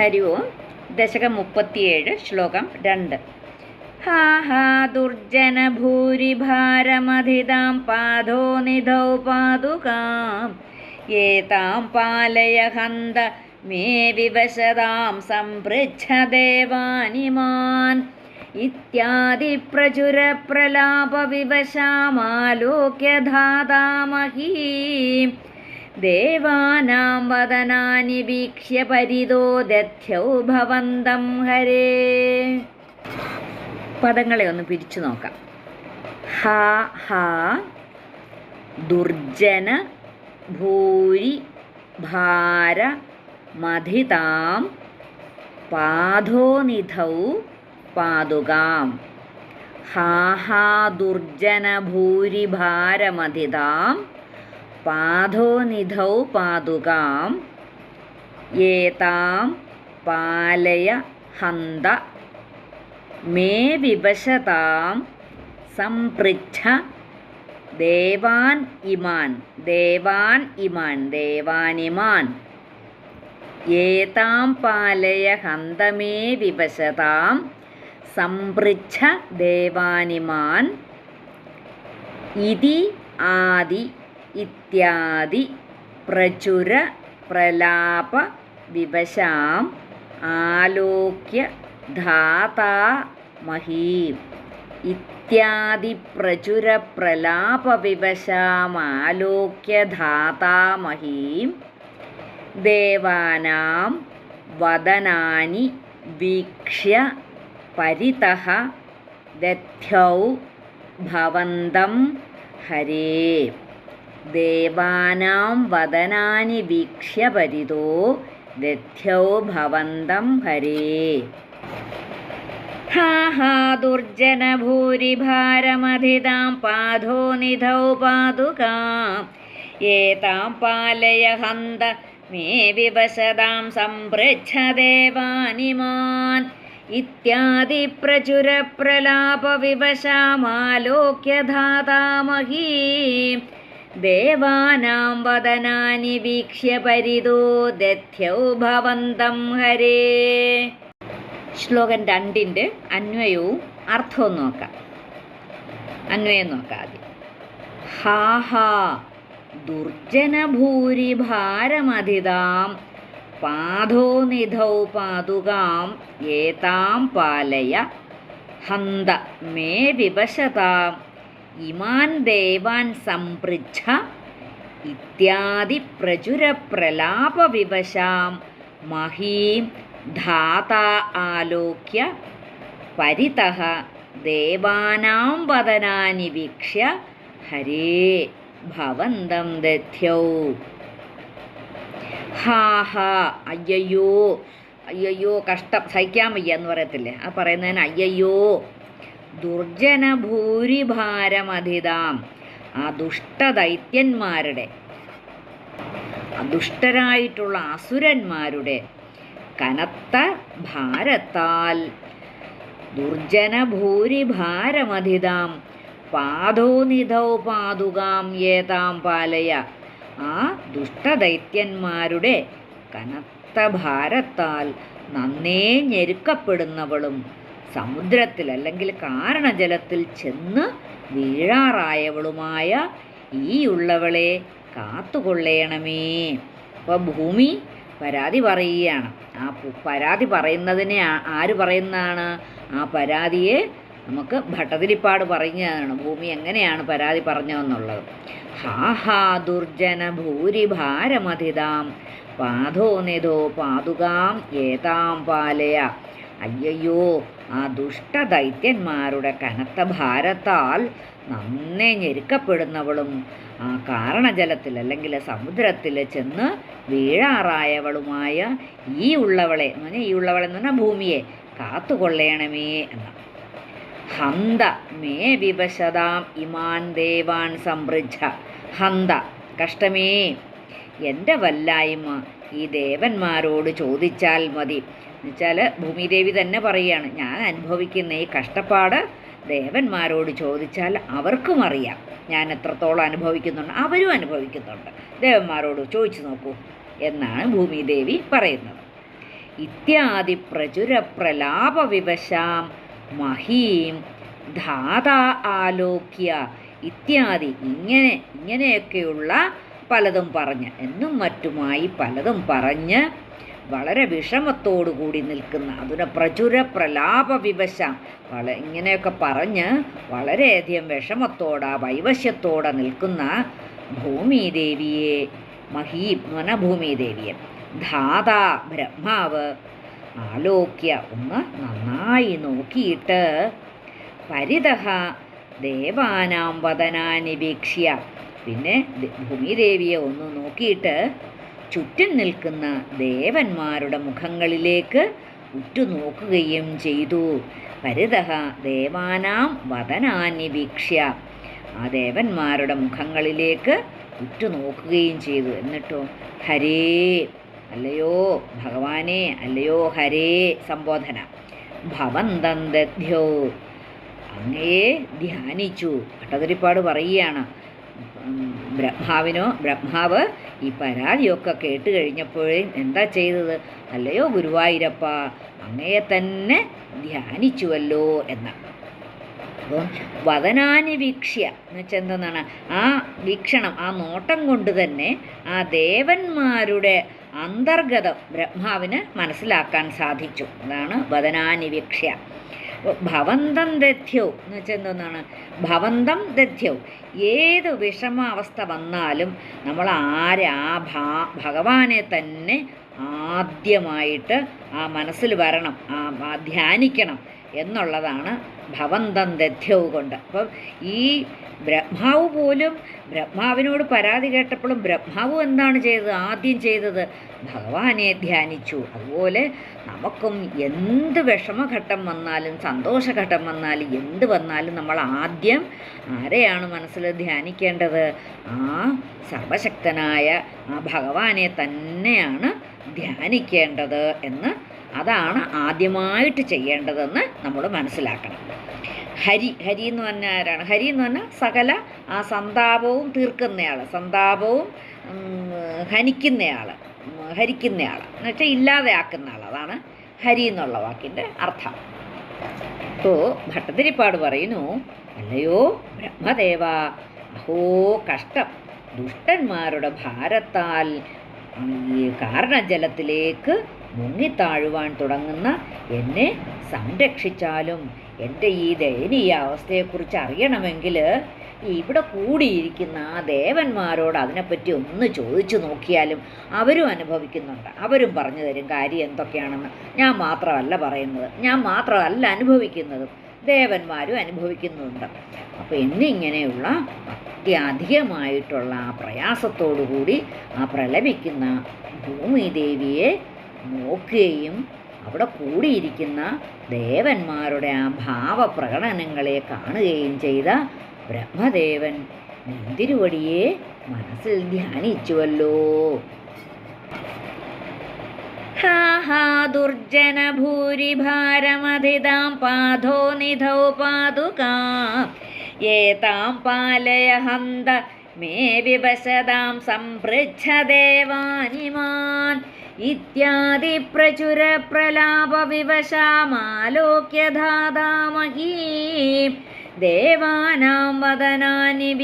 ഹരി ഓം ദശകം മുപ്പത്തിയേഴ് ശ്ലോകം രണ്ട്. ഹാ ഹാ ദുർജന ഭൂരിഭാരമധിതാം പാദോ നിധൗ പാതുകാം. ഏതാം പാലയ ഹന്ത മേ വിവശതാം സംപൃച്ഛ ദേവാനിമാൻ. ഇത്യാദി പ്രചുര ദേവാനാം വദനാനി വീക്ഷ്യ പരിതോ ദധ്യൗ ഭവന്തം ഹരേ. പദങ്ങളെ ഒന്ന് പിരിച്ചു നോക്കാം. ഹ ഹ ദുർജന ഭൂരി ഭാര മധിതാം പാധോനിധൗ പാതുകാം. ഹാ ഹാ ദുർജന ഭൂരിഭാരമധിതാം പാധോനിധൗ പാതുകാം. ഏതാം പാലയ ഹന്ത മേ വിവശതാം. സംപൃച്ഛ ദേവാൻ ഇമാൻ ദേവാൻ ഇമാൻ ദേവാനിമാൻ ഏതാം പാലയ ഹന്തമേ വിവശതാം. സംപൃച്ഛ ദേവാനിമാൻ ഇതി ആദി ഇത്യാദി പ്രചുര പ്രലാപ വിവശാം ആലോക്യ ധാതാ മഹീം ഇത്യാദി പ്രചുര പ്രലാപ വിവശാമാലോക്യ ധാതാ മഹീം ദേവാനാം വദനാനി ദേവാനാം വദനാനി വീക്ഷ്യ പരിതോ ദധ്യൗ ഭവന്തം ഹരേ. ഹാ ഹാ ദുർജന ഭൂരിഭാരമധിതാം പാധോ നിധൗ പാതുകാം. ഏതാം പാലയ ഹന്ത മേ വിവശതാം സംപൃച്ഛ ദേവാനിമാൻ ഇത്യാദി പ്രചുര ദേവാനാം വദനാനി വീക്ഷ്യ പരിതോ ഭവന്തം ഹരേ. ശ്ലോകം രണ്ടിന്റെ അന്വയവും അർത്ഥവും നോക്കാം. അന്വയം നോക്കാം ആദ്യം. ഹാ ഹാ ദുർജനഭൂരിഭാരമധിതാം പാദോ നിധൗ പാതുകാം ഏതാം പാലയ ഹന്ത മേ വിവശതാം. ഇമാൻ ദേവാൻ സംപൃച്ഛ ഇത്യാദി പ്രചുര പ്രലാപ വിവശാം മഹീം ധാത ആലോക്യ പരിതഃ ദേവാനാം വദനാനി വീക്ഷ്യ ഹരേ ഭവന്തം ദധ്യൗ. ഹാ ഹാ അയ്യയ്യോ അയ്യയ്യോ കഷ്ടം സഹിക്കാൻ വയ്യ എന്ന് പറയത്തില്ലേ? ആ പറയുന്നതിന് അയ്യയ്യോ ദുർജന ഭൂരിഭാരമധിതാം ആ ദുഷ്ടദൈത്യന്മാരുടെ ദുഷ്ടരായിട്ടുള്ള അസുരന്മാരുടെ കനത്ത ഭാരത്താൽ ദുർജന ഭൂരിഭാരമധിതാം പാദോനിധൗ പാതുകാം ഏതാം പാലയ. ആ ദുഷ്ടദൈത്യന്മാരുടെ കനത്ത ഭാരത്താൽ നന്നേ ഞെരുക്കപ്പെടുന്നവളും സമുദ്രത്തിൽ അല്ലെങ്കിൽ കാരണജലത്തിൽ ചെന്ന് വീഴാറായവളുമായ ഈ ഉള്ളവളെ കാത്തുകൊള്ളേണമേ. അപ്പോൾ ഭൂമി പരാതി പറയുകയാണ്. ആ പരാതി പറയുന്നതിനെ ആര് പറയുന്നതാണ്? ആ പരാതിയെ നമുക്ക് ഭട്ടതിരിപ്പാട് പറഞ്ഞതാണ് ഭൂമി എങ്ങനെയാണ് പരാതി പറഞ്ഞതെന്നുള്ളത്? ഹാ ഹാ ദുർജന ഭൂരിഭാരമധിതാം. പാധോ നിധോ പാതുകാം ഏതാം പാലയ. അയ്യയ്യോ ആ ദുഷ്ടദൈത്യന്മാരുടെ കനത്ത ഭാരത്താൽ നന്നേ ഞെരുക്കപ്പെടുന്നവളും ആ കാരണജലത്തിൽ അല്ലെങ്കിൽ സമുദ്രത്തിൽ ചെന്ന് വീഴാറായവളുമായ ഈ ഉള്ളവളെ എന്ന് പറഞ്ഞാൽ ഈ ഉള്ളവളെ എന്ന് പറഞ്ഞാൽ ഭൂമിയെ കാത്തുകൊള്ളേണമേ എന്ന. ഹന്ത മേ വിവശതാം ഇമാൻ ദേവാൻ സംപൃച്ഛ ഹന്ത കഷ്ടമേ എന്റെ വല്ലായ്മ ഈ ദേവന്മാരോട് ചോദിച്ചാൽ മതി. എന്നുവെച്ചാൽ ഭൂമിദേവി തന്നെ പറയുകയാണ് ഞാൻ അനുഭവിക്കുന്ന ഈ കഷ്ടപ്പാട് ദേവന്മാരോട് ചോദിച്ചാൽ അവർക്കും അറിയാം. ഞാൻ എത്രത്തോളം അനുഭവിക്കുന്നുണ്ട് അവരും അനുഭവിക്കുന്നുണ്ട്. ദേവന്മാരോട് ചോദിച്ചു നോക്കൂ എന്നാണ് ഭൂമിദേവി പറയുന്നത്. ഇത്യാദി പ്രചുര പ്രലാപവിവശാം മഹീം ധാതാ ആലോക്യ ഇത്യാദി ഇങ്ങനെ ഇങ്ങനെയൊക്കെയുള്ള പലതും പറഞ്ഞ് എന്നും മറ്റുമായി പലതും പറഞ്ഞ് വളരെ വിഷമത്തോടു കൂടി നിൽക്കുന്ന അതിന് പ്രചുര പ്രലാപ വിവശ വള ഇങ്ങനെയൊക്കെ പറഞ്ഞ് വളരെയധികം വിഷമത്തോടെ വൈവശ്യത്തോടെ നിൽക്കുന്ന ഭൂമിദേവിയെ മഹീം എന്ന് പറഞ്ഞാൽ ഭൂമിദേവിയെ ധാതാ ബ്രഹ്മാവ് ആലോക്യ ഒന്ന് നന്നായി നോക്കിയിട്ട് പരിതഹ ദേവാനാം വദനാനി വീക്ഷ്യ പിന്നെ ഭൂമിദേവിയെ ഒന്ന് നോക്കിയിട്ട് ചുറ്റും നിൽക്കുന്ന ദേവന്മാരുടെ മുഖങ്ങളിലേക്ക് ഉറ്റുനോക്കുകയും ചെയ്തു. പരിതഹ ദേവാനാം വദനാനി വീക്ഷ്യ. ആ ദേവന്മാരുടെ മുഖങ്ങളിലേക്ക് ഉറ്റുനോക്കുകയും ചെയ്തു. എന്നിട്ടോ ഹരേ അല്ലയോ ഭഗവാനെ അല്ലയോ ഹരേ സംബോധന. ഭവന്തം ദധ്യോ അങ്ങയെ ധ്യാനിച്ചു. ഭട്ടതിരിപ്പാട് പറയുകയാണ്. ബ്രഹ്മാവിനോ ബ്രഹ്മാവ് ഈ പരാതിയൊക്കെ കേട്ട് കഴിഞ്ഞപ്പോഴേ എന്താ ചെയ്തത്? അല്ലയോ ഗുരുവായൂരപ്പ അങ്ങയെ തന്നെ ധ്യാനിച്ചുവല്ലോ എന്ന്. അപ്പം വദനാനി വീക്ഷ്യ എന്ന് വെച്ചാൽ എന്തെന്നാണ് ആ വീക്ഷണം ആ നോട്ടം കൊണ്ട് തന്നെ ആ ദേവന്മാരുടെ അന്തർഗതം ബ്രഹ്മാവിന് മനസ്സിലാക്കാൻ സാധിച്ചു. അതാണ് വദനാനി വീക്ഷ്യ അപ്പോൾ ഭവന്തം ദധ്യവും എന്ന് വെച്ചാൽ എന്തോന്നാണ്? ഭവന്തം ദധ്യവും ഏത് വിഷമാവസ്ഥ വന്നാലും നമ്മൾ ആരെ ആ ഭാ ഭഗവാനെ തന്നെ ആദ്യമായിട്ട് ആ മനസ്സിൽ വരണം ആ ധ്യാനിക്കണം. എന്നുള്ളതാണ് ഭവന്തം ദധ്യവ് കൊണ്ട്. അപ്പം ഈ ബ്രഹ്മാവ് പോലും ബ്രഹ്മാവിനോട് പരാതി കേട്ടപ്പോഴും ബ്രഹ്മാവ് എന്താണ് ചെയ്തത്? ആദ്യം ചെയ്തത് ഭഗവാനെ ധ്യാനിച്ചു. അതുപോലെ നമുക്കും എന്ത് വിഷമഘട്ടം വന്നാലും സന്തോഷഘട്ടം വന്നാലും എന്ത് വന്നാലും നമ്മൾ ആദ്യം ആരെയാണ് മനസ്സിൽ ധ്യാനിക്കേണ്ടത്? ആ സർവശക്തനായ ആ ഭഗവാനെ തന്നെയാണ് ധ്യാനിക്കേണ്ടത് എന്ന് അതാണ് ആദ്യമായിട്ട് ചെയ്യേണ്ടതെന്ന് നമ്മൾ മനസ്സിലാക്കണം. ഹരി ഹരി എന്ന് പറഞ്ഞാൽ ആരാണ്? ഹരി എന്ന് പറഞ്ഞാൽ സകല ആ സന്താപവും തീർക്കുന്നയാൾ സന്താപവും ഹനിക്കുന്നയാൾ ഹരിക്കുന്നയാൾ എന്ന് വെച്ചാൽ ഇല്ലാതെയാക്കുന്ന ആൾ അതാണ് ഹരി എന്നുള്ള വാക്കിന്റെ അർത്ഥം. അപ്പോൾ ഭട്ടതിരിപ്പാട് പറയുന്നു അല്ലയോ ബ്രഹ്മദേവ അഹോ കഷ്ടം. ദുഷ്ടന്മാരുടെ ഭാരത്താൽ ഈ കാരണജലത്തിലേക്ക് മുങ്ങിത്താഴുവാൻ തുടങ്ങുന്ന എന്നെ സംരക്ഷിച്ചാലും എന്റെ ഈ ദയനീയ അവസ്ഥയെക്കുറിച്ച് അറിയണമെങ്കിൽ ഇവിടെ കൂടിയിരിക്കുന്ന ആ ദേവന്മാരോട് അതിനെപ്പറ്റി ഒന്ന് ചോദിച്ചു നോക്കിയാലും അവരും അനുഭവിക്കുന്നുണ്ട്. അവരും പറഞ്ഞു തരും കാര്യം എന്തൊക്കെയാണെന്ന്. ഞാൻ മാത്രമല്ല പറയുന്നത്. ഞാൻ മാത്രമല്ല അനുഭവിക്കുന്നതും ദേവന്മാരും അനുഭവിക്കുന്നുണ്ട്. അപ്പോൾ എന്നിങ്ങനെയുള്ള അത്യധികമായിട്ടുള്ള ആ പ്രയാസത്തോടു കൂടി ആ പ്രലപിക്കുന്ന ഭൂമിദേവിയെ നോക്കുകയും അവിടെ കൂടിയിരിക്കുന്ന ദേവന്മാരുടെ ആ ഭാവപ്രകടനങ്ങളെ കാണുകയും ചെയ്ത ബ്രഹ്മദേവൻ നന്തിരുവടിയെ മനസ്സിൽ ധ്യാനിച്ചുവല്ലോ. ദുർജന ഭൂരിഭാരമധിതാം പാധോ നിധൗ പാതുകാ. ഏതാം പാലയ ഹന്ത മേ വിവശതാം സംപൃച്ഛ ദേവാനിമാൻ. ഇത്യാദി പ്രചുര പ്രലാപ വിവശാമാലോക്യ ധാതാമഹീം ദേവാനാം വദനാനി